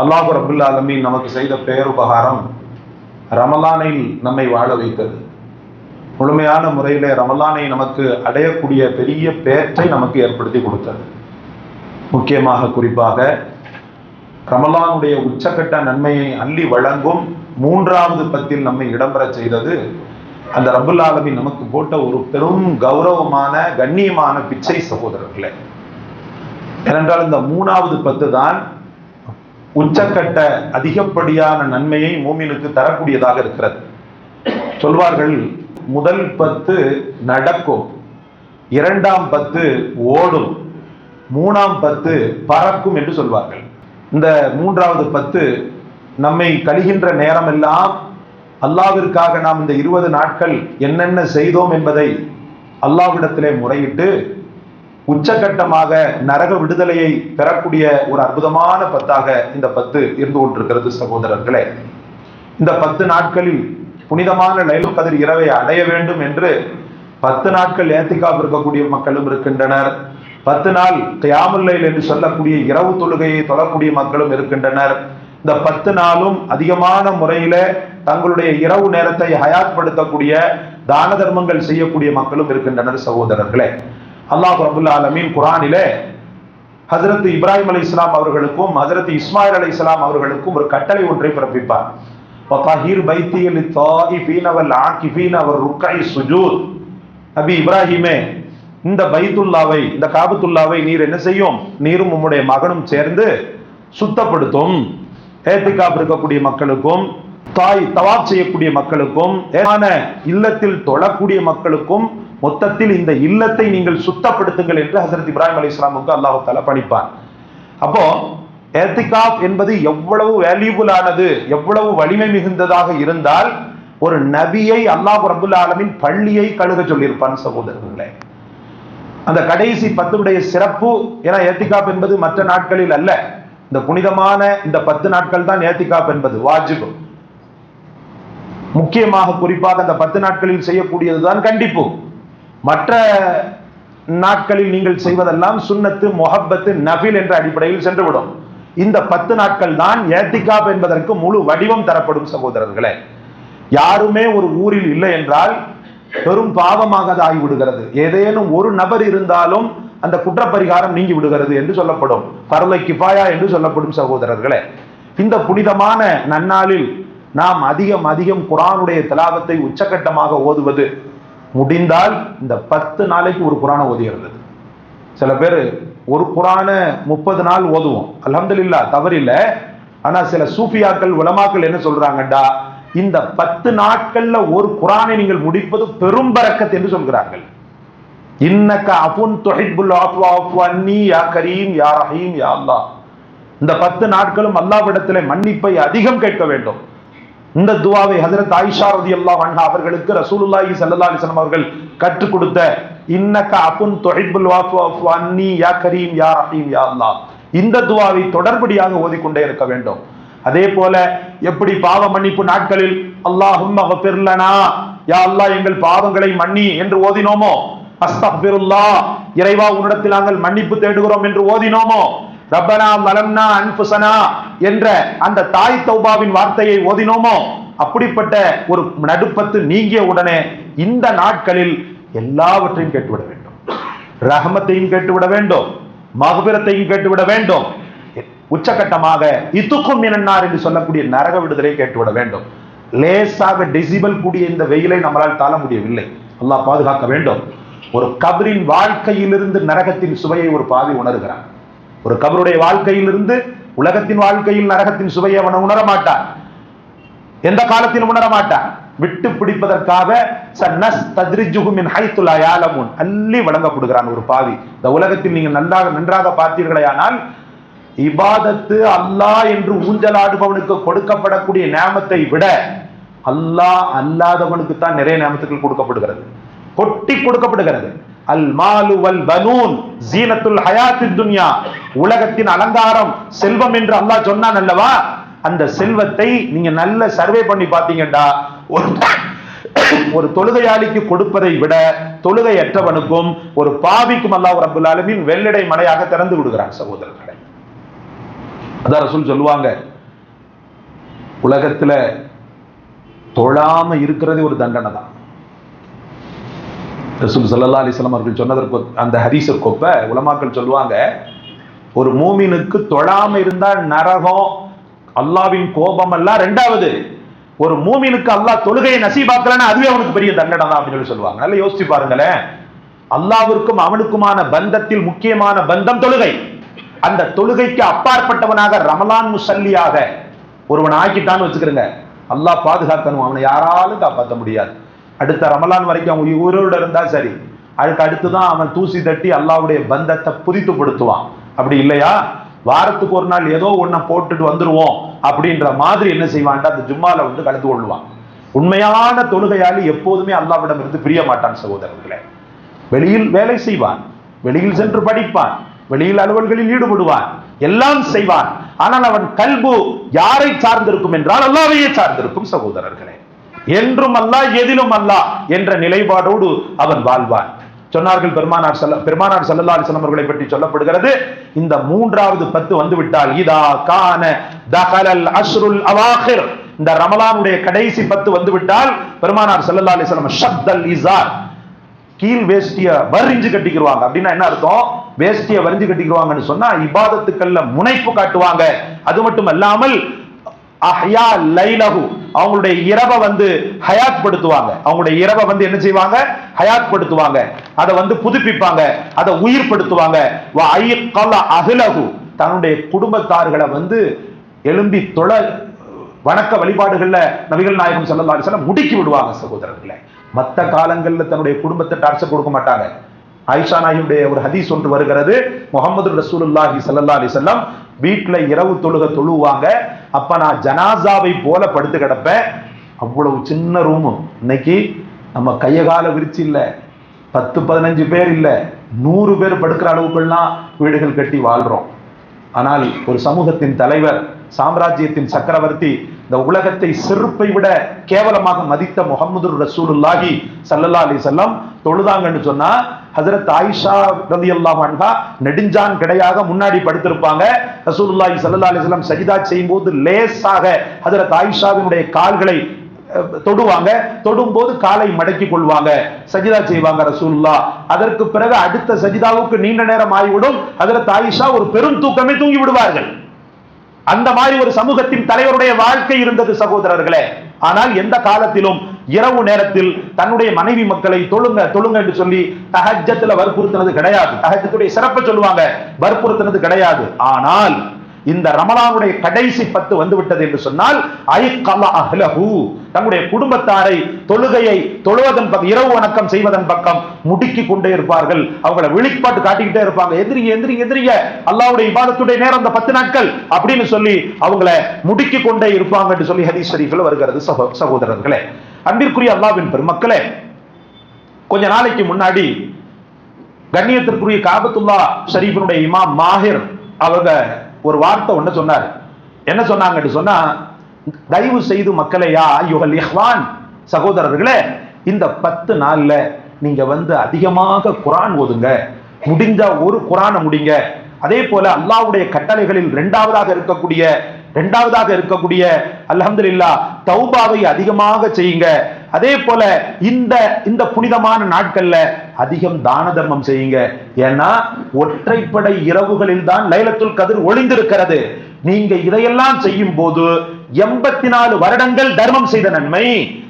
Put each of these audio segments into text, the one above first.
அல்லாஹு ரபுல் ஆலமீன் நமக்கு செய்த பேருபகாரம் ரமலானில் நம்மை வாழ வைத்தது. முழுமையான முறையிலே ரமலானை நமக்கு அடையக்கூடிய பெரிய பேற்றை நமக்கு ஏற்படுத்தி கொடுத்தது. முக்கியமாக குறிப்பாக ரமலானுடைய உச்சக்கட்ட நன்மையை அள்ளி வழங்கும் மூன்றாவது பத்தில் நம்மை இடம்பெற செய்தது அந்த ரபுல் ஆலமி நமக்கு போட்ட ஒரு பெரும் கௌரவமான கண்ணியமான பிச்சை சகோதரர்களே. ஏனென்றால் இந்த மூணாவது பத்து தான் உச்சக்கட்ட அதிகப்படியான நன்மையை மூமினுக்கு தரக்கூடியதாக இருக்கிறது. சொல்வார்கள் முதல் பத்து நடக்கும் இரண்டாம் பத்து ஓடும் மூணாம் பத்து பறக்கும் என்று சொல்வார்கள். இந்த மூன்றாவது பத்து நம்மை கழிகின்ற நேரமெல்லாம் அல்லாவிற்காக நாம் இந்த இருபது நாட்கள் என்னென்ன செய்தோம் என்பதை அல்லாவிடத்திலே முறையிட்டு உச்சகட்டமாக நரக விடுதலையை பெறக்கூடிய ஒரு அற்புதமான பத்தாக இந்த பத்து இருந்து கொண்டிருக்கிறது சகோதரர்களே. இந்த பத்து நாட்களில் புனிதமான லைலு கதிர் இரவை அடைய வேண்டும் என்று பத்து நாட்கள் ஏத்திக்காப் இருக்கக்கூடிய மக்களும் இருக்கின்றனர். பத்து நாள் கியாமுல்லைல் என்று சொல்லக்கூடிய இரவு தொழுகையை தொழக்கூடிய மக்களும் இருக்கின்றனர். இந்த பத்து நாளும் அதிகமான முறையில தங்களுடைய இரவு நேரத்தை ஹயாத்படுத்தக்கூடிய தான தர்மங்கள் செய்யக்கூடிய மக்களும் இருக்கின்றனர் சகோதரர்களே. அல்லாஹ் அபுல்லா அலமீன் குரானிலே ஹசரத் இப்ராஹிம் அலி இஸ்லாம் அவர்களுக்கும் ஹசரத் இஸ்மாயில் அலி இஸ்லாம் அவர்களுக்கும் ஒரு கட்டளை ஒன்றை பிறப்பிப்பார். வதஹீர் பைத்தியல் தாயிஃபீன வல் ஆகிஃபீன அவர் ருக்கை சுஜூத். நபி இப்ராஹிமே இந்த பைத்துல்லாவை இந்த காபத்துல்லாவை நீர் என்ன செய்யும்? நீரும் உம்முடைய மகனும் சேர்ந்து சுத்தப்படுத்தும். ஏத்திகாப் இருக்கக்கூடிய மக்களுக்கும் தாய் தவாப் செய்யக்கூடிய மக்களுக்கும் ஏமான இல்லத்தில் தொழக்கூடிய மக்களுக்கும் மொத்தத்தில் இந்த இல்லத்தை நீங்கள் சுத்தப்படுத்துங்கள் என்று ஹசரத் இப்ராஹிம் அலி இஸ்லாமுக்கு அல்லாஹு தாலா பணிப்பான் அப்போ ஏத்திகாப் என்பது எவ்வளவு வேல்யூபுல் ஆனது எவ்வளவு வலிமை மிகுந்ததாக இருந்தால் ஒரு நபியை அல்லாஹ் ரபுல் ஆலமின் பள்ளியை கழுக சொல்லியிருப்பான் சகோதரர்களே. அந்த கடைசி பத்துடைய சிறப்பு ஏன்னா ஏத்திகாப் என்பது மற்ற நாட்களில் அல்ல. இந்த புனிதமான இந்த பத்து நாட்கள் தான் ஏத்திகாப் என்பது வாஜிபு. முக்கியமாக குறிப்பாக அந்த பத்து நாட்களில் செய்யக்கூடியதுதான் கண்டிப்பு. மற்ற நாட்களில் நீங்கள் செய்வதெல்லாம் சுண்ணத்து மொஹப்பத்து நபில் என்ற அடிப்படையில் சென்றுவிடும். இந்த பத்து நாட்கள் தான் ஏத்திகாப் என்பதற்கு முழு வடிவம் தரப்படும் சகோதரர்களே. யாருமே ஒரு ஊரில் இல்லை என்றால் பெரும் பாவமாக அது ஆகிவிடுகிறது ஏதேனும் ஒரு நபர் இருந்தாலும் அந்த குற்றப்பரிகாரம் நீங்கி விடுகிறது என்று சொல்லப்படும். பரலை கிஃபாயா என்று சொல்லப்படும் சகோதரர்களே. இந்த புனிதமான நன்னாளில் நாம் அதிகம் அதிகம் குரானுடைய தலாபத்தை உச்சகட்டமாக ஓதுவது முடிந்தால் இந்த பத்து நாளைக்கு ஒரு குரானை ஓதிடுறது சில பேர் ஒரு குரான முப்பது நாள் ஓதுவோம். அலமதுல்லா தவறில்லை. ஆனால் சில சூஃபியாக்கள் உலமாக்கள் என்ன சொல்றாங்கடா இந்த பத்து நாட்கள்ல ஒரு குரானை நீங்கள் முடிப்பது பெரும் பறக்கத் என்று சொல்கிறார்கள். இன்னக்க அபுன் தொஹிபுல் ஆஃப்வா அன்னி யா கரீம் யா ரஹீம் யா அல்லா இந்த பத்து நாட்களும் அல்லாவிடத்திலே மன்னிப்பை அதிகம் கேட்க வேண்டும். இந்த துவாவை ஹசரத் ஆயிஷா ரதி அல்லாஹ் அன்ஹா அவர்களுக்கு ரசூலுல்லாஹி சல்லா அலிஸ்லாம் அவர்கள் கற்றுக் கொடுத்த இன்னக்க அபுன் தொஹிபுல் அன்னி யா கரீம் யா ரஹீம் யா அல்லா இந்த துவாவை தொடர்படியாக ஓதிக்கொண்டே இருக்க வேண்டும். அதே போல எப்படி பாவ மன்னிப்பு நாட்களில் அல்லாஹும் மகபிர்லனா யா அல்லாஹ் எங்கள் பாவங்களை மன்னி என்று ஓதினோமோ? அஸ்தக்பிருல்லா இறைவா உன்னிடத்தில் நாங்கள் மன்னிப்பு தேடுகிறோம் என்று ஓதினோமோ? ரப்பனா மலம்னா அன்புசனா என்ற அந்த தாய் தௌபாவின் வார்த்தையை ஓதினோமோ? அப்படிப்பட்ட ஒரு நடுப்பத்து நீங்கிய உடனே இந்த நாட்களில் எல்லாவற்றையும் கேட்டுவிட வேண்டும். ரஹமத்தையும் கேட்டுவிட வேண்டும். மகபிரத்தையும் கேட்டுவிட வேண்டும். உச்சகட்டமாக இத்துக்கும் மினன்னார் என்று சொல்லக்கூடிய நரக விடுதலை கேட்டுவிட வேண்டும். லேசாக டெசிபல் கூடிய இந்த வெயிலை நம்மளால் தாழ முடியவில்லை. அல்லாஹ் பாதுகாக்க வேண்டும். ஒரு கபரின் வாழ்க்கையிலிருந்து நரகத்தின் சுவையை ஒரு பாவி உணர்கிறான். ஒரு கபருடைய வாழ்க்கையிலிருந்து உலகத்தின் வாழ்க்கையில் நரகத்தின் சுவையை அவன் உணர மாட்டான். எந்த காலத்திலும் உணர மாட்டான். விட்டு பிடிப்பதற்காக அள்ளி வழங்கப்படுகிறான் ஒரு பாவி. இந்த உலகத்தில் நீங்க நன்றாக நன்றாக பார்த்தீர்களே ஆனால் இபாதத்து அல்லாஹ் என்று ஊஞ்சலாடுபவனுக்கு கொடுக்கப்படக்கூடிய நேமத்தை விட அல்லாஹ் அல்லாதவனுக்கு தான் நிறைய நேமத்துக்கள் கொடுக்கப்படுகிறது. கொட்டி கொடுக்கப்படுகிறது. அல் மாலு வல் பனூன் ஜீனத்துல் ஹயாத்தி துன்யா. உலகத்தின் அலங்காரம் செல்வம் என்று அல்லாஹ் சொன்னான் அல்லவா? அந்த செல்வத்தை நீங்க நல்ல சர்வே பண்ணி பாத்தீங்கடா ஒரு ஒரு தொழுகையாளிக்கு கொடுப்பதை விட தொழுகையற்றவனுக்கும் ஒரு பாவிக்கும் அல்லாஹ் ரபுல் ஆலமின் வெள்ளடை மலையாக திறந்து விடுகிறான் சகோதரர்களை. அதான் ரசூல் சொல்லுவாங்க உலகத்துல தொழாம இருக்கிறதே ஒரு தண்டனை தான். ரசூல் சல்லா அலிஸ்லாம் அவர்கள் சொன்னதற்கு அந்த ஹரிசர் கொப்ப உலமாக்கள் சொல்லுவாங்க ஒரு மூமினுக்கு தொழாம இருந்தால் நரகம் அல்லாவின் கோபம் எல்லாம் ரெண்டாவது ஒரு மூமினுக்கு அல்லாஹ் தொழுகையை நசீபாக்கலன்னா அதுவே அவனுக்கு பெரிய தண்டனை தான் அப்படின்னு சொல்லி சொல்லுவாங்க. நல்லா யோசிச்சு பாருங்களேன். அல்லாவிற்கும் அவனுக்குமான பந்தத்தில் முக்கியமான பந்தம் தொழுகை. அந்த தொழுகைக்கு அப்பாற்பட்டவனாக ரமலான் முசல்லியாக ஒருவன் ஆக்கிட்டான்னு வச்சுக்கிறேங்க. அல்லாஹ் பாதுகாக்கணும். அவனை யாராலும் காப்பாற்ற முடியாது. அடுத்த ரமலான் வரைக்கும் அவன் உயிரோடு இருந்தால் சரி. அதுக்கு அடுத்துதான் அவன் தூசி தட்டி அல்லாவுடைய பந்தத்தை புதித்துப்படுத்துவான் அப்படி இல்லையா? வாரத்துக்கு ஒரு நாள் ஏதோ ஒன்றை போட்டுட்டு வந்துடுவோம் அப்படின்ற மாதிரி என்ன செய்வான்டா? அந்த ஜும்மால வந்து கலந்து கொள்வான் உண்மையான தொழுகையாளி எப்போதுமே அல்லாவிடம் இருந்து பிரிய மாட்டான் சகோதரர்களே. வெளியில் வேலை செய்வான். வெளியில் சென்று படிப்பான். வெளியில் அலுவல்களில் ஈடுபடுவான். எல்லாம் செய்வான். ஆனால் அவன் கல்பு யாரை சார்ந்திருக்கும் என்றால் அல்லாவையே சார்ந்திருக்கும் சகோதரர்களே. என்றும் அல்ல எதிலும் அல்லா என்ற நிலைப்பாடோடு அவன் வாழ்வான். சொன்னார்கள் பெருமானார் செல்ல பெருமானார் செல்லல்லா அலிஸ்லாம் அவர்களை பற்றி சொல்லப்படுகிறது. இந்த மூன்றாவது பத்து வந்து விட்டால் இதா கான தகலல் அஸ்ருல் அவாஹிர். இந்த ரமலானுடைய கடைசி பத்து வந்து விட்டால் பெருமானார் செல்லல்லா அலிஸ்லாம் ஷப்தல் இசார் கீழ் வேஷ்டிய வரிஞ்சு கட்டிக்கிடுவாங்க அப்படின்னா என்ன அர்த்தம்? வேஷ்டிய வரிஞ்சு கட்டிக்கிடுவாங்கன்னு சொன்னா இபாதத்துக்கள்ல முனைப்பு காட்டுவாங்க. அது மட்டும் அல்லாமல் அஹ்யா லைலகு அவங்களுடைய இரவை வந்து ஹயாத் படுத்துவாங்க அவங்களுடைய இரவை வந்து என்ன செய்வாங்க? ஹயாத் படுத்துவாங்க அதை வந்து புதுப்பிப்பாங்க. அதை உயிர்படுத்துவாங்க அகிலகு தன்னுடைய குடும்பத்தார்களை வந்து எழும்பி தொழ வணக்க வழிபாடுகள்ல நபிகள் நாயகம் சல்லா அலிஸ்லாம் முடுக்கி விடுவாங்க சகோதரர்களை. மற்ற காலங்களில் தன்னுடைய குடும்பத்தை டார்ச்சர் கொடுக்க மாட்டாங்க. ஆயிஷா நாயுடைய ஒரு ஹதீஸ் ஒன்று வருகிறது. முகமது ரசூலுல்லாஹி சல்லா அலிசல்லாம் வீட்டுல இரவு தொழுக தொழுவாங்க. அப்ப நான் ஜனாசாவை போல படுத்து கிடப்பேன். அவ்வளவு சின்ன ரூமு இன்னைக்கு நம்ம கைய கால விரிச்சு இல்லை. பத்து பதினஞ்சு பேர் இல்லை. நூறு பேர் படுக்கிற அளவுக்குலாம் வீடுகள் கட்டி வாழ்றோம். ஆனால் ஒரு சமூகத்தின் தலைவர் சாம்ராஜ்யத்தின் சக்கரவர்த்தி இந்த உலகத்தை செருப்பை விட கேவலமாக மதித்த முகமது ரசூலுல்லாஹி சல்லல்லா அலி செல்லம் தொழுதாங்கன்னு சொன்னா ஹசரத் ஆயிஷா ரதி அல்லாஹா நெடுஞ்சான் கிடையாக முன்னாடி படுத்திருப்பாங்க. ரசூலுல்லாஹி சல்லா அலிஸ்லாம் சஜிதா செய்யும் போது லேசாக ஹசரத் ஆயிஷாவினுடைய கால்களை தொடுவாங்க. தொடும் போது காலை மடக்கி கொள்வாங்க. சஜிதா செய்வாங்க ரசூல்லா அதற்கு பிறகு அடுத்த சஜிதாவுக்கு நீண்ட நேரம் ஆகிவிடும். அதில் தாயிஷா ஒரு பெரும் தூக்கமே தூங்கி விடுவார்கள் அந்த மாதிரி ஒரு சமூகத்தின் தலைவருடைய வாழ்க்கை இருந்தது சகோதரர்களே. ஆனால் எந்த காலத்திலும் இரவு நேரத்தில் தன்னுடைய மனைவி மக்களை தொழுங்க தொழுங்க என்று சொல்லி தகஜத்துல வற்புறுத்தினது கிடையாது. தகஜத்துடைய சிறப்பை சொல்லுவாங்க வற்புறுத்தினது கிடையாது. ஆனால் இந்த ரமலானுடைய கடைசி பத்து வந்து விட்டது என்று சொன்னால் தங்களுடைய குடும்பத்தாரை தொழுகையை தொழுவதன் பக்கம் இரவு வணக்கம் செய்வதன் பக்கம் முடுக்கி கொண்டே இருப்பார்கள். அவங்களை விழிப்பாட்டு காட்டிக்கிட்டே இருப்பாங்க. எதிரிங்க எதிரிங்க எதிரிங்க அல்லாவுடைய விவாதத்துடைய நேரம் அந்த பத்து நாட்கள் அப்படின்னு சொல்லி அவங்கள முடுக்கி கொண்டே இருப்பாங்க என்று சொல்லி ஹதீஸ் ஷரீஃபில் வருகிறது. சகோதரர்களே அன்பிற்குரிய அல்லாவின் பெருமக்களே கொஞ்ச நாளைக்கு முன்னாடி கண்ணியத்திற்குரிய காபத்துல்லா ஷரீஃபினுடைய இமாம் மாஹிர் அவங்க ஒரு வார்த்தை ஒன்று சொன்னார். என்ன சொன்னாங்கன்னு சொன்னா தயவு செய்து மக்களையா ஐயோகல் இஹ்வான் சகோதரர்களே இந்த பத்து நாள்ல நீங்க வந்து அதிகமாக குரான் ஓதுங்க. முடிஞ்ச ஒரு குரானை முடிங்க. அதே போல அல்லாவுடைய கட்டளைகளில் இரண்டாவதாக இருக்கக்கூடிய இரண்டாவதாக இருக்கக்கூடிய அலமது இல்லா தௌபாவை அதிகமாக செய்யுங்க. அதே போல இந்த இந்த புனிதமான நாட்கள்ல அதிகம் தான தர்மம் செய்யுங்க. ஏன்னா ஒற்றைப்படை இரவுகளில் தான் லைலத்துல் கதிர் ஒளிந்திருக்கிறது. நீங்க இதையெல்லாம் செய்யும் போது எண்பத்தி நாலு வருடங்கள் தர்மம் செய்த நன்மை.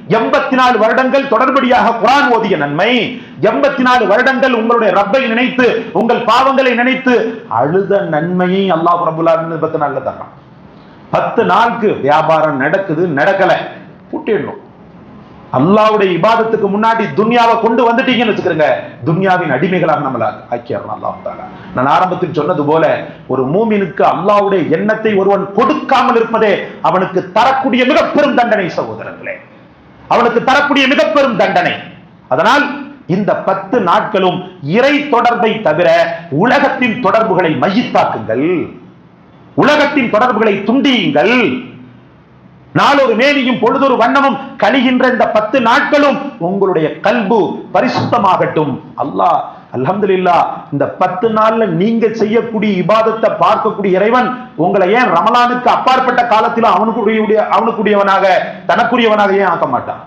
எண்பத்தி நாலு வருடங்கள் தொடர்படியாக குரான் ஓதிய நன்மை. எண்பத்தி நாலு வருடங்கள் உங்களுடைய ரப்பை நினைத்து உங்கள் பாவங்களை நினைத்து அழுத நன்மையை அல்லாஹ் ரபுல்லா பத்து நாள்ல தர்றான். பத்து நாளுக்கு வியாபாரம் நடக்குது நடக்கல. கூட்டிடணும் அல்லாவுடைய இபாதத்துக்கு முன்னாடி துன்யாவை கொண்டு வந்துட்டீங்கன்னு வச்சுக்கிறேங்க. துன்யாவின் அடிமைகளாக நம்மள ஆக்கியறோம் அல்லாஹ் நான் ஆரம்பத்தில் சொன்னது போல ஒரு மூமினுக்கு அல்லாவுடைய எண்ணத்தை ஒருவன் கொடுக்காமல் இருப்பதே அவனுக்கு தரக்கூடிய மிக பெரும் தண்டனை சகோதரர்களே. அவனுக்கு தரக்கூடிய மிக பெரும் தண்டனை. அதனால் இந்த பத்து நாட்களும் இறை தொடர்பை தவிர உலகத்தின் தொடர்புகளை மையத்தாக்குங்கள். உலகத்தின் தொடர்புகளை துண்டியுங்கள். நாளொரு மேனியும் பொழுதொரு வண்ணமும் கழிகின்ற இந்த பத்து நாட்களும் உங்களுடைய கல்பு பரிசுத்தமாகட்டும். அல்லாஹ் அல்ஹம்துலில்லா இந்த பத்து நாள்ல நீங்க செய்யக்கூடிய இபாதத்தை பார்க்கக்கூடிய இறைவன் உங்களை ஏன் ரமலானுக்கு அப்பாற்பட்ட காலத்திலும் அவனுக்குரிய அவனுக்குரியவனாக தனக்குரியவனாக ஏன் ஆக்க மாட்டான்?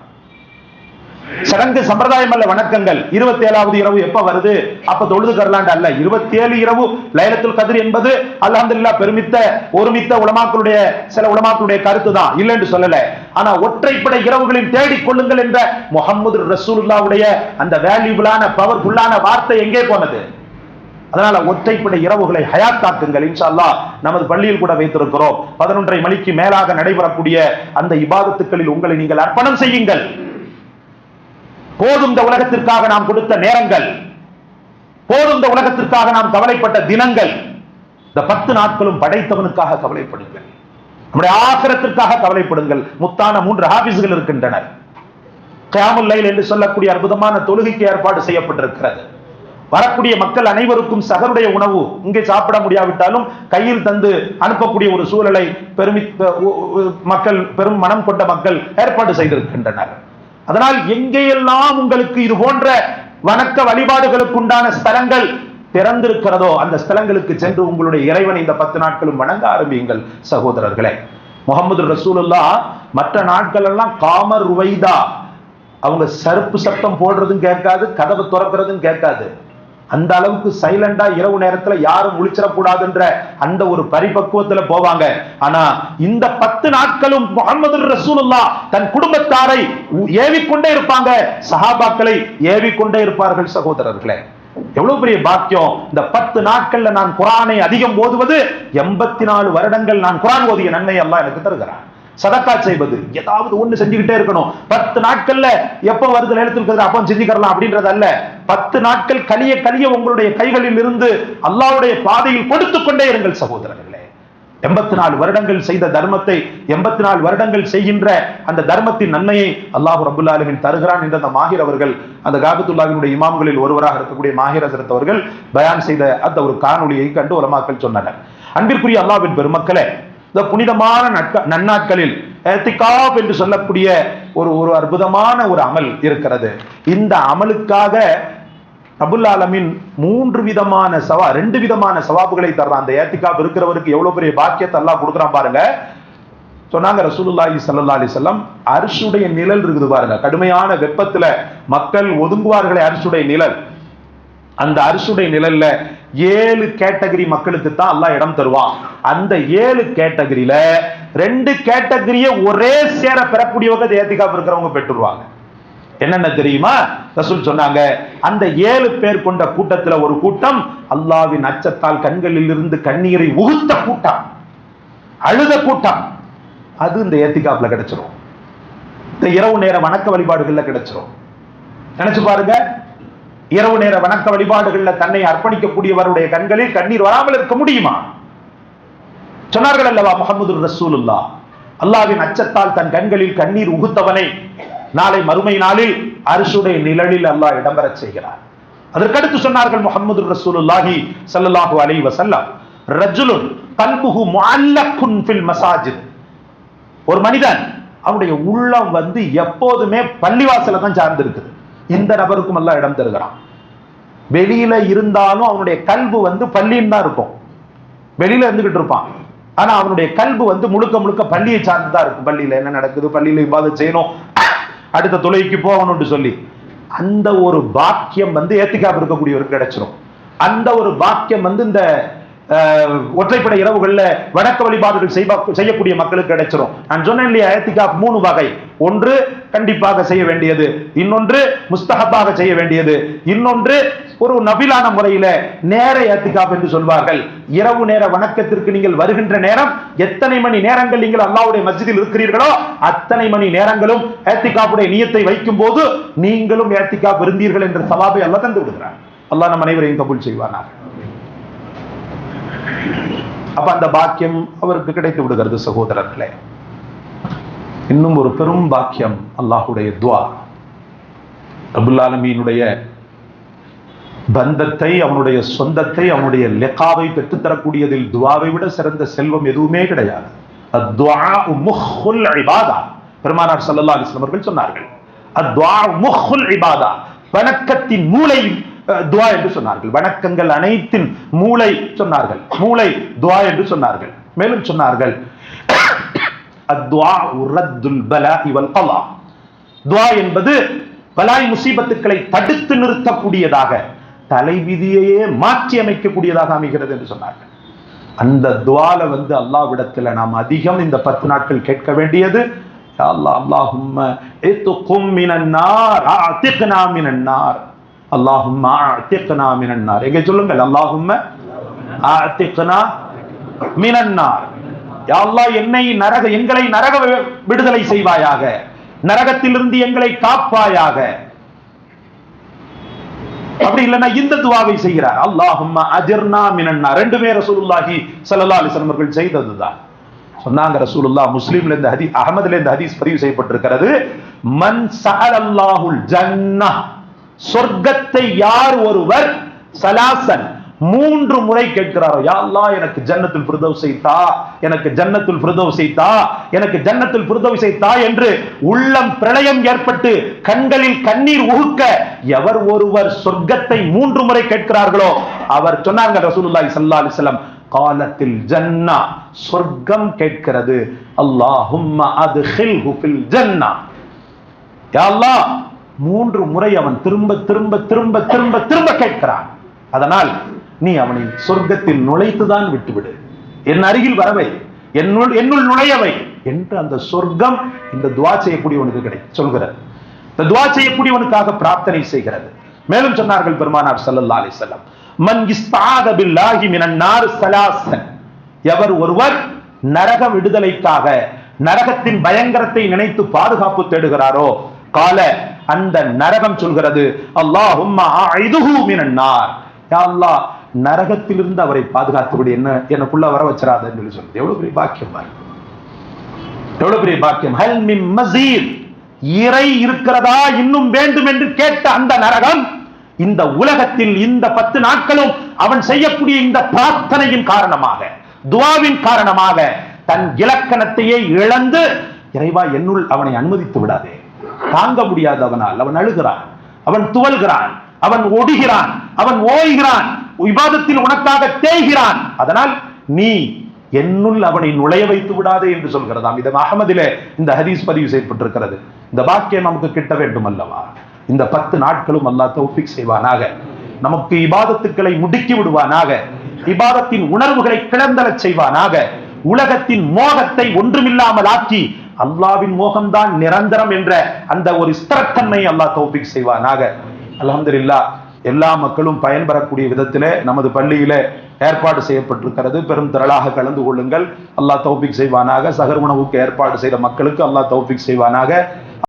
சடங்கு சம்பிரதாயம் அல்ல வணக்கங்கள். இருபத்தி ஏழாவது இரவு எப்ப வருது? அப்ப தொழுது கரலாண்டு அல்ல. இருபத்தி ஏழு இரவு லைலத்துல் கதிர் என்பது அல்ஹம்துலில்லா பெருமித்த ஒருமித்த உலமாக்களுடைய சில உலமாக்களுடைய கருத்து தான் இல்லைன்னு சொல்லல. ஆனா ஒற்றைப்படை இரவுகளில் தேடிக் கொள்ளுங்கள் என்ற முகமது ரசூலுல்லாவுடைய அந்த வேல்யூபிளான பவர்ஃபுல்லான வார்த்தை எங்கே போனது? அதனால ஒற்றைப்படை இரவுகளை ஹயாத்தாக்குங்கள் இன்ஷா அல்லாஹ் நமது பள்ளியில் கூட வைத்திருக்கிறோம். பதினொன்றரை மணிக்கு மேலாக நடைபெறக்கூடிய அந்த இபாதத்துக்களில் உங்களை நீங்கள் அர்ப்பணம் செய்யுங்கள். போதும் இந்த உலகத்திற்காக நாம் கொடுத்த நேரங்கள் போதும் இந்த உலகத்திற்காக நாம் கவலைப்பட்ட தினங்கள் இந்த பத்து நாட்களும் படைத்தவனுக்காக கவலைப்படுங்கள். நம்முடைய ஆசிரத்திற்காக கவலைப்படுங்கள். முத்தான மூன்று ஹாபிஸ்கள் இருக்கின்றனர் கியாமுல்லைல் என்று சொல்லக்கூடிய அற்புதமான தொழுகைக்கு ஏற்பாடு செய்யப்பட்டிருக்கிறது. வரக்கூடிய மக்கள் அனைவருக்கும் சகருடைய உணவு இங்கே சாப்பிட முடியாவிட்டாலும் கையில் தந்து அனுப்பக்கூடிய ஒரு சூழலை பெருமி மக்கள் பெரும் மனம் கொண்ட மக்கள் ஏற்பாடு செய்திருக்கின்றனர். அதனால் எங்கேயெல்லாம் உங்களுக்கு இது போன்ற வணக்க வழிபாடுகளுக்கு உண்டான ஸ்தலங்கள் திறந்திருக்கிறதோ அந்த ஸ்தலங்களுக்கு சென்று உங்களுடைய இறைவனை இந்த பத்து நாட்களும் வணங்க ஆரம்பியுங்கள் சகோதரர்களே. முகமது ரசூலுல்லா மற்ற நாட்கள் எல்லாம் காமர் ருவைதா. அவங்க சருப்பு சத்தம் போடுறதும் கேட்காது கதவு துறக்கிறதும் கேட்காது. அந்த அளவுக்கு சைலண்டா இரவு நேரத்துல யாரும் முழிச்சிடக்கூடாதுன்ற அந்த ஒரு பரிபக்குவத்துல போவாங்க. ஆனா இந்த பத்து நாட்களும் முகமது ரசூலுல்லா தன் குடும்பத்தாரை ஏவிக்கொண்டே இருப்பாங்க. சஹாபாக்களை ஏவிக்கொண்டே இருப்பார்கள் சகோதரர்களே. எவ்வளவு பெரிய பாக்கியம். இந்த பத்து நாட்கள்ல நான் குரானை அதிகம் ஓதுவது எண்பத்தி நாலு வருடங்கள் நான் குரான் ஓதிய நன்மை எல்லாம் எனக்கு தருகிறான். சதக்கா செய்வது. ஏதாவது ஒண்ணு செஞ்சுக்கிட்டே இருக்கணும். பத்து நாட்கள்ல எப்ப வருது நேரத்தில் அப்போ செஞ்சுக்கலாம் அப்படின்றது அல்ல. பத்து நாட்கள் கலிய கலிய உங்களுடைய கைகளில் இருந்து அல்லாவுடைய பாதையில் கொடுத்து கொண்டே இருங்கள் சகோதரர்களே. எண்பத்தி நாலு வருடங்கள் செய்த தர்மத்தை எண்பத்தி நாலு வருடங்கள் செய்கின்ற அந்த தர்மத்தின் நன்மையை அல்லாஹு ரபுல்லாலுமின் தருகிறான் என்ற அந்த மாஹிர் அவர்கள் அந்த காபத்துல்லாவினுடைய இமாம்களில் ஒருவராக இருக்கக்கூடிய மாஹிர் ஹசரத் அவர்கள் பயான் செய்த அந்த ஒரு காணொலியை கண்டு உலமாக்கள் சொன்னனர். அன்பிற்குரிய அல்லாவின் பெருமக்களே இந்த புனிதமான நன்னாட்களில் எத்திகாப் என்று சொல்லக்கூடிய ஒரு ஒரு அற்புதமான ஒரு அமல் இருக்கிறது. இந்த அமலுக்காக அபுல் ஆலமின் மூன்று விதமான சவா ரெண்டு விதமான சவாபுகளை தர்றான். அந்த ஏத்திகாப் இருக்கிறவருக்கு எவ்வளவு பெரிய பாக்கியத்தை எல்லாம் கொடுக்குறான் பாருங்க. சொன்னாங்க ரசூலுல்லாஹி சல்லா அலி செல்லம் அரிசுடைய நிழல் இருக்குது பாருங்க. கடுமையான வெப்பத்துல மக்கள் ஒதுங்குவார்களே அரிசுடைய நிழல். அந்த அரிசுடைய நிழல்ல ஏழு கேட்டகரி மக்களுக்கு தான் எல்லாம் இடம் தருவான். அந்த ஏழு கேட்டகரியில ரெண்டு கேட்டகரிய ஒரே சேர பெறக்கூடியவங்க ஏத்திகாப்பு இருக்கிறவங்க பெற்றுருவாங்க. என்னென்ன தெரியுமா? ரசூல் சொன்னாங்க அந்த ஏழு பேர் கொண்ட கூட்டத்துல ஒரு கூட்டம் அல்லாவின் அச்சத்தால் கண்களில் இருந்து கண்ணீரை உகுத்த கூட்டம். அழுத கூட்டம். அது இந்த ஏத்திகாப்புல கிடைச்சிரும். இந்த இரவு நேர வணக்க வழிபாடுகள்ல கிடைச்சிரும். நினைச்சு பாருங்க இரவு நேர வணக்க வழிபாடுகளில் தன்னை அர்ப்பணிக்கக்கூடியவருடைய கண்களில் கண்ணீர் வராமல் இருக்க முடியுமா? சொன்னார்கள் அல்லவா முகமது ரசூலுல்லா அல்லாவின் அச்சத்தால் தன் கண்களில் கண்ணீர் உகுத்தவனை நாளை மறுமை நாளில் அரிசுடைய நிழலில் அல்லாஹ் இடம்பெறச் செய்கிறார். அதற்கடுத்து சொன்னார்கள் முகமது ரசூலுல்லாஹி சல்லாஹு அலி வசல்லாம் ரஜுலுன் கல்புஹு முஅல்லகுன் ஃபில் மசாஜித் ஒரு மனிதன் அவனுடைய உள்ளம் வந்து எப்போதுமே பள்ளிவாசல தான் சார்ந்திருக்குது. இந்த நபருக்கும் எல்லாம் இடம் தருகிறான். வெளியில இருந்தாலும் அவனுடைய கல்பு வந்து பள்ளின்னு தான் இருக்கும். வெளியில இருந்துகிட்டு இருப்பான். ஆனா அவனுடைய கல்பு வந்து முழுக்க முழுக்க பள்ளியை சார்ந்து தான் இருக்கும். பள்ளியில என்ன நடக்குது? பள்ளியில இவ்வாறு செய்யணும். அடுத்த தொலைக்கு போகணும்னு சொல்லி. அந்த ஒரு பாக்கியம் வந்து ஏத்திக்காம இருக்கக்கூடியவருக்கு கிடைச்சிடும் அந்த ஒரு பாக்கியம் வந்து இந்த ஒற்றைப்படை இரவுகள்ல வணக்க வழிபாடுகள் செய்யக்கூடிய மக்களுக்கு கிடைச்சிரும். நான் சொன்னேன் இல்லையா மூணு வகை. ஒன்று கண்டிப்பாக செய்ய வேண்டியது இன்னொன்று முஸ்தகப்பாக செய்ய வேண்டியது இன்னொன்று ஒரு நபிலான முறையில நேர ஏத்திகாப் என்று சொல்வார்கள். இரவு நேர வணக்கத்திற்கு நீங்கள் வருகின்ற நேரம் எத்தனை மணி நேரங்கள் நீங்கள் அல்லாவுடைய மஸ்ஜிதில் இருக்கிறீர்களோ அத்தனை மணி நேரங்களும் ஏத்திகாப்புடைய நியத்தை வைக்கும் போது நீங்களும் ஏத்திகாப் இருந்தீர்கள் என்ற சவாபை அல்ல தந்து விடுகிறார். அல்லாஹ் நம் அனைவரையும் கபூல் செய்வானார் அப்ப அந்த பாக்கியம் அவருக்கு கிடைத்து விடுகிறது சகோதரர்களே. இன்னும் ஒரு பெரும் பாக்கியம் அல்லாஹுடைய துவா. அபுல்லாலமீனுடைய பந்தத்தை அவனுடைய சொந்தத்தை அவனுடைய லெக்காவை பெற்றுத்தரக்கூடியதில் துவாவை விட சிறந்த செல்வம் எதுவுமே கிடையாது. பெருமானார் சல்லா அலிஸ்லாம் அவர்கள் சொன்னார்கள். பணக்கத்தின் மூளையும் துவா என்று சொன்னார்கள். வணக்கங்கள் அனைத்தின் மூளை சொன்னார்கள். மூளை துவா என்று சொன்னார்கள். மேலும் சொன்னார்கள் அத்வா துவா என்பது பலாய் முசீபத்துக்களை தடுத்து நிறுத்தக்கூடியதாக தலைவிதியையே மாற்றி அமைக்கக்கூடியதாக அமைகிறது என்று சொன்னார்கள். அந்த துவால வந்து அல்லாவிடத்தில் நாம் அதிகம் இந்த பத்து நாட்கள் கேட்க வேண்டியது யா அல்லாஹ் அல்லாஹும்ம இத்துக்கும் மினன் நார் அஅதிக்னா எங்க சொல்லுங்கள்? அல்லாஹும்ம அஅதிக்னா மினன் நார் என்னை நரக எங்களை நரக விடுதலை செய்வாயாக. நரகத்திலிருந்து எங்களை காப்பாயாக. அப்படி இல்லைன்னா இந்த துவாவை செய்கிறார். அல்லாஹும்ம அஜர்னா மினன்னா பேர் ரசூலுல்லாஹி சல்லா அலைஹி அவர்கள் செய்ததுதான். சொன்னாங்க ரசூலுல்லா முஸ்லீம்ல இந்த ஹதீஸ் அகமதுல இந்த ஹதீஸ் பதிவு செய்யப்பட்டிருக்கிறது. மன் சஹல் அல்லாஹுல் ஜன்னா சொர்க்கத்தை யார் ஒருவர் சலாசன் மூன்று முறை கேட்கிறாரோ யாழ்லா எனக்கு ஜன்னத்தில் ஃபிர்தௌஸை செய்தா? எனக்கு ஜன்னத்துல் ஃபிர்தௌஸை செய்தா? எனக்கு ஜன்னத்துல் பிரதவு செய்தா? என்று உள்ளம் பிரளயம் ஏற்பட்டு கண்களில் கண்ணீர் உகுக்க எவர் ஒருவர் சொர்க்கத்தை மூன்று முறை கேட்கிறார்களோ அவர் சொன்னாங்க ரசூலுல்லாஹி ஸல்லல்லாஹு அலைஹி வஸல்லம் காலத்தில் ஜன்னா சொர்க்கம் கேட்கிறது. அல்லாஹும்ம அத்ஹில்ஹு ஃபில் ஜன்னா. யா அல்லாஹ் மூன்று முறை அவன் திரும்ப திரும்ப திரும்ப திரும்ப திரும்ப கேட்கிறான். அதனால் நீ அவனை சொர்க்கத்தில் நுழைத்துதான் விட்டுவிடு. என் அருகில் வரவை. என்னுள் என்னுள் நுழையவை என்று அந்த சொர்க்கம் இந்த துவா செய்யக்கூடியவனுக்கு கிடை சொல்கிறது. இந்த துவா செய்யக்கூடியவனுக்காக பிரார்த்தனை செய்கிறது. மேலும் சொன்னார்கள் பெருமானார் சல்லல்லா அலி செல்லம் மன் இஸ்தாத பில்லாஹி சலாசன். எவர் ஒருவர் நரக விடுதலைக்காக நரகத்தின் பயங்கரத்தை நினைத்து பாதுகாப்பு தேடுகிறாரோ கால அந்த நரகம் சொல்கிறது அல்லாஹும்ம அஇதுஹு அல்லாஹ் நரகத்திலிருந்து அவரை பாதுகாத்துவிடு. என்ன? எனக்குள்ள வர வச்சிராதன்னு சொல்லி சொல்றது எவ்வளவு பெரிய பாக்கியம் பாருங்க. எவ்வளவு பெரிய பாக்கியம். ஹல்மி மின் மசீத் இறை இருக்கிறதா இன்னும் வேண்டும் என்று கேட்ட அந்த நரகம் இந்த உலகத்தில் இந்த பத்து நாட்களும் அவன் செய்யக்கூடிய இந்த பிரார்த்தனையின் காரணமாக துவாவின் காரணமாக தன் இலக்கணத்தையே இழந்து இறைவா என்னுள் அவனை அனுமதித்து விடாதே. தாங்க முடியாது அவனால். அவன் அழுகிறான். அவன் துவல்கிறான். அவன் ஒடுகிறான். அவன் ஓய்கிறான். விவாதத்தில் உனக்காக தேய்கிறான். அதனால் நீ என்னுள் அவனை நுழைய வைத்து விடாதே என்று சொல்கிறதாம் இது அகமதிலே இந்த ஹதீஸ் பதிவு செய்யப்பட்டிருக்கிறது. இந்த பாக்கியம் நமக்கு கிட்ட வேண்டும் அல்லவா? இந்த பத்து நாட்களும் அல்லா தௌஃபிக் செய்வானாக. நமக்கு இபாதத்துக்களை முடுக்கி விடுவானாக. இபாதத்தின் உணர்வுகளை கிளந்தலச் செய்வானாக. உலகத்தின் மோகத்தை ஒன்றுமில்லாமல் ஆக்கி அல்லாவின் மோகம்தான் நிரந்தரம் என்ற அந்த ஒரு ஸ்திரத்தன்மை அல்லாஹ் தௌபிக் செய்வானாக. அல்ஹம்துலில்லாஹ் எல்லா மக்களும் பயன்பெறக்கூடிய விதத்திலே நமது பள்ளியில ஏற்பாடு செய்யப்பட்டிருக்கிறது. பெரும் திரளாக கலந்து கொள்ளுங்கள். அல்லாஹ் தௌபிக் செய்வானாக. சகர் உணவுக்கு ஏற்பாடு செய்த மக்களுக்கு அல்லாஹ் தௌபிக் செய்வானாக.